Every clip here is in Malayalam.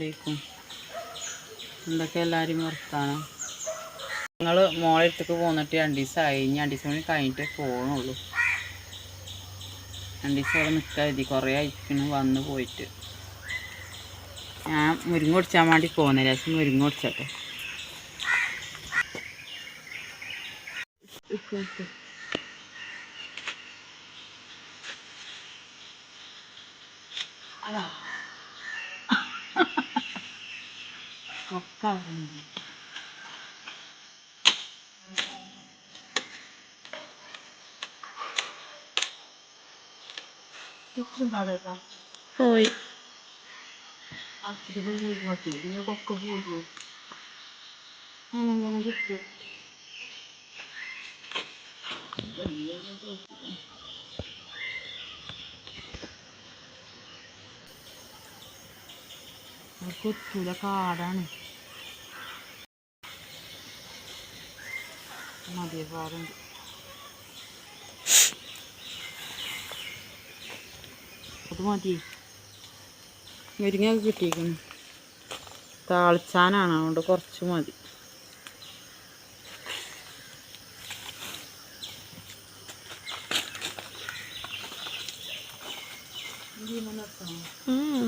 അസ്സലാമലൈക്കും. എന്തൊക്കെ എല്ലാവരും വർത്താനം? ഞങ്ങൾ മോളെ അടുത്തേക്ക് പോന്നിട്ട് രണ്ട് ദിവസമായി ഇനി രണ്ട് ദിവസം കഴിഞ്ഞിട്ടേ പോകണുള്ളൂ രണ്ട് ദിവസം അവിടെ നിൽക്കാൻ എഴുതി കുറേ അയക്കണ് വന്ന് പോയിട്ട്. ഞാൻ മുരിങ്ങ ഓടിച്ചാൽ വേണ്ടി പോകുന്ന രസം മുരിങ്ങ ഒടിച്ചട്ടെ ഒക്കെ അവിടെ ഉണ്ട്. പോയി കൊത്തൂല കാടാണ് മതിയ പാടുണ്ട് അത് മതി. മുരിങ്ങയൊക്കെ കിട്ടിയിരിക്കുന്നു. താളിച്ചാനാണ് അതുകൊണ്ട് കുറച്ച് മതി. ഉം.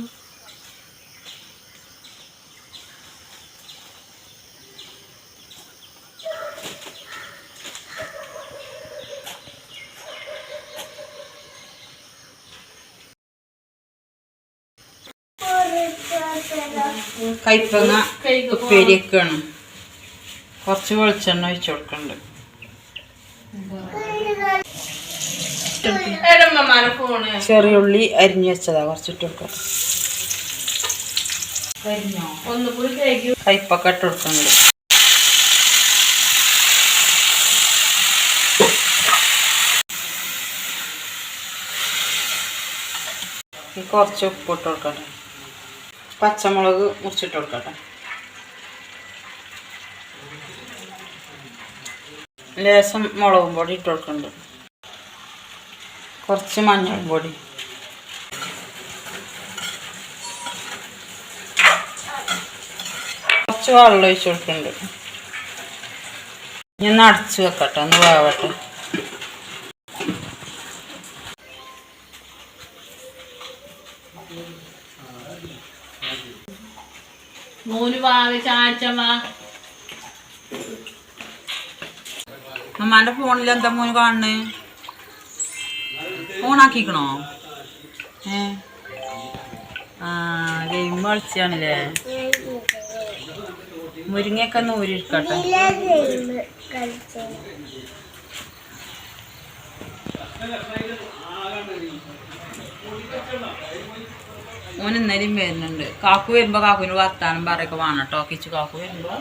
കയ്പങ്ങ ഉപ്പേരിയൊക്കെയാണ്. കുറച്ച് വെളിച്ചെണ്ണ ഒഴിച്ചു കൊടുക്കണ്ട്. ചെറിയ ഉള്ളി അരിഞ്ഞു വെച്ചതാ കുറച്ചിട്ട് കൊടുക്കാം. കയ്പൊക്കെ ഇട്ട് കൊടുക്കുന്നുണ്ട് കുറച്ച് ഉപ്പ് ഇട്ട് കൊടുക്കട്ടെ പച്ചമുളക് മുറിച്ചിട്ട് കൊടുക്കട്ടെ ലേശം മുളകും പൊടി ഇട്ട് കൊടുക്കുന്നുണ്ട്. കുറച്ച് മഞ്ഞൾ പൊടി. കുറച്ച് വെള്ളം ഒഴിച്ച് കൊടുക്കുന്നുണ്ട്. ഇനി ഒന്ന് അടച്ച് വെക്കട്ടെ ഒന്ന് വേവട്ടെ. മോന് ഉമ്മാന്റെ ഫോണിൽ എന്താ മോന് കാണുന്നേ? ഫോണാക്കിക്കണോ ഏ? ആ ഗെയിം കളിച്ചാണല്ലേ? മുരിങ്ങയൊക്കെ ഒന്ന് ഊരിയിരിക്കട്ടെ മോൻ ഇന്നലെയും വരുന്നുണ്ട്. കാക്കു വരുമ്പോ കാക്കുവിന് വർത്താനം പറയൊക്കെ വേണം കേട്ടോ കിച്ചു കാക്കു വരുമ്പോ.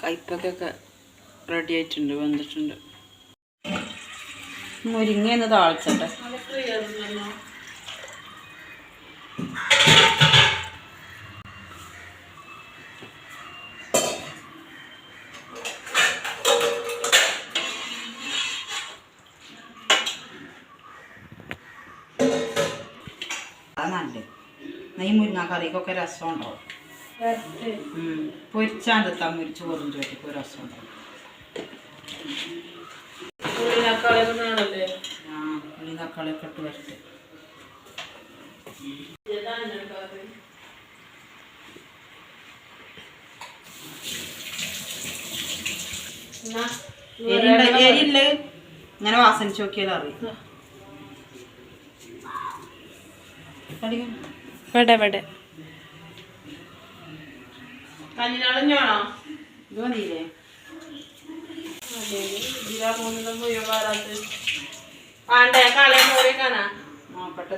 കയ്പൊക്കെ റെഡി ആയിട്ടുണ്ട് വന്നിട്ടുണ്ട്. മുരിങ്ങ ഒന്ന് താളിച്ചട്ടെ നല്ലത് നെയ് മുരിങ്ങ കറിക്കൊക്കെ രസം ഉണ്ടാവും പൊരിച്ചാണ്ട് തമ്മിൽ ചോറും ചോറ്റൊക്കെ രസം ഉണ്ടാവും ആ ഉള്ളി ഇട്ട് വരട്ടെ എരിണ്ട് എരില്ല ഇങ്ങനെ വാസനിച്ച് നോക്കിയാൽ അറിയാം. ഇവിടെ ഇത് മതിയില്ലേ? നോക്കട്ടെ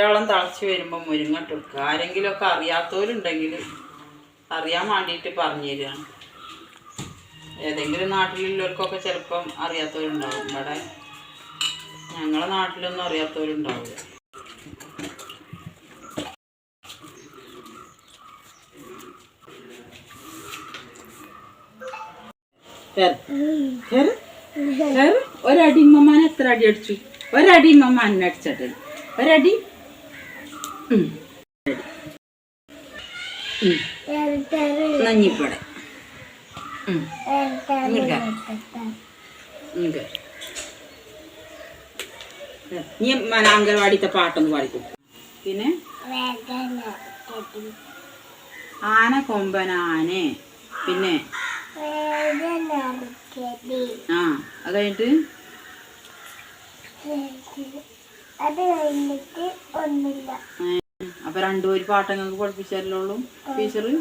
വളം തളച്ചു ഞാൻ മിക്കതൊന്നും ആരെങ്കിലും ഒക്കെ ആ വരുമ്പോൾ മുരിങ്ങട്ട് അറിയാത്തവരുണ്ടെങ്കിൽ അറിയാൻ വേണ്ടിയിട്ട് പറഞ്ഞു തരികയാണ് ഏതെങ്കിലും നാട്ടിലുള്ളവർക്കൊക്കെ ചിലപ്പം അറിയാത്തവരുണ്ടാവും. ഇവിടെ ഞങ്ങളെ നാട്ടിലൊന്നും അറിയാത്തവരുണ്ടാവില്ല. ഒരടി ഉമ്മമാൻ എത്ര അടി അടിച്ചു? ഒരടി ഉമ്മമാൻ അടിച്ചിട്ട് ഒരടി. നഞ്ഞിപ്പട ഉം. ഇങ്ങട് കേറ്. ഇങ്ങട് കേറ്. നീ അംഗൻവാടിത്തെ പാട്ടൊന്ന് പാടിക്കും. പിന്നെ? ആന കൊമ്പനാനെ പിന്നെ? ആ അത് കഴിഞ്ഞിട്ട്? അപ്പൊ രണ്ടുപേര് പാട്ടങ്ങൾക്ക് പഠിപ്പിച്ചാലേ ഉള്ളൂ പഠിപ്പിച്ചല്ലോ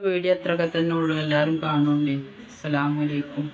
വീഡിയോ അത്രയൊക്കെ തന്നെ ഉള്ളൂ എല്ലാവരും കാണുന്നുണ്ട്. അസ്സലാമലൈക്കും